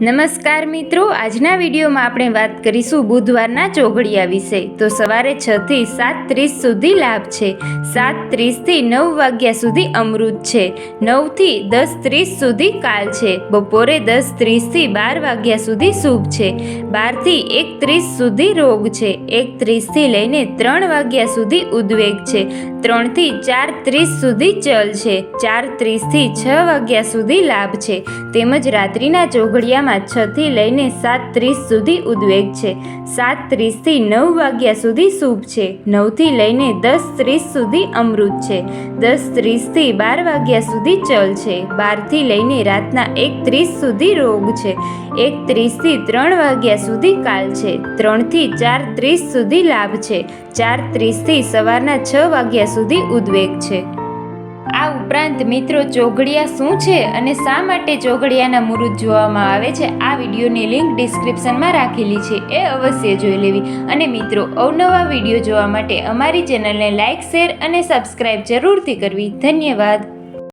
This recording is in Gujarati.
નમસ્કાર મિત્રો, આજના વિડીયોમાં આપણે વાત કરીશું બુધવારના ચોઘડિયા વિશે. તો સવારે છ થી સાત ત્રીસ સુધી લાભ છે. સાત ત્રીસથી નવ વાગ્યા સુધી અમૃત છે. નવથી દસ ત્રીસ સુધી કાલ છે. બપોરે દસ ત્રીસથી બાર વાગ્યા સુધી શુભ છે. બારથી એક ત્રીસ સુધી રોગ છે. એક ત્રીસથી લઈને ત્રણ વાગ્યા સુધી ઉદ્વેગ છે. ત્રણથી ચાર ત્રીસ સુધી ચલ છે. ચાર ત્રીસથી છ વાગ્યા સુધી લાભ છે. તેમજ રાત્રિના ચોઘડિયામાં છથી લઈને સાત ત્રીસ સુધી ઉદ્વેગ છે. સાત ત્રીસથી નવ વાગ્યા સુધી શુભ છે. નવથી લઈને દસ ત્રીસ સુધી અમૃત છે. દસ ત્રીસથી બાર વાગ્યા સુધી ચલ છે. બારથી લઈને રાતના એક ત્રીસ સુધી રોગ છે. એક ત્રીસથી ત્રણ વાગ્યા સુધી કાલ છે. ત્રણથી ચાર ત્રીસ સુધી લાભ છે. ચાર ત્રીસથી સવારના છ વાગ્યા સુધી ઉદ્વેગ છે. આ ઉપરાંત મિત્રો ચોઘડિયા શું છે અને શા માટે ચોઘડિયાના મુરુદ જોવામાં આવે છે, આ વિડીયોની લિંક ડિસ્ક્રિપ્શનમાં રાખેલી છે, એ અવશ્ય જોઈ લેવી. અને મિત્રો, અવનવા વીડિયો જોવા માટે અમારી ચેનલને લાઇક શેર અને સબસ્ક્રાઇબ જરૂરથી કરવી. ધન્યવાદ.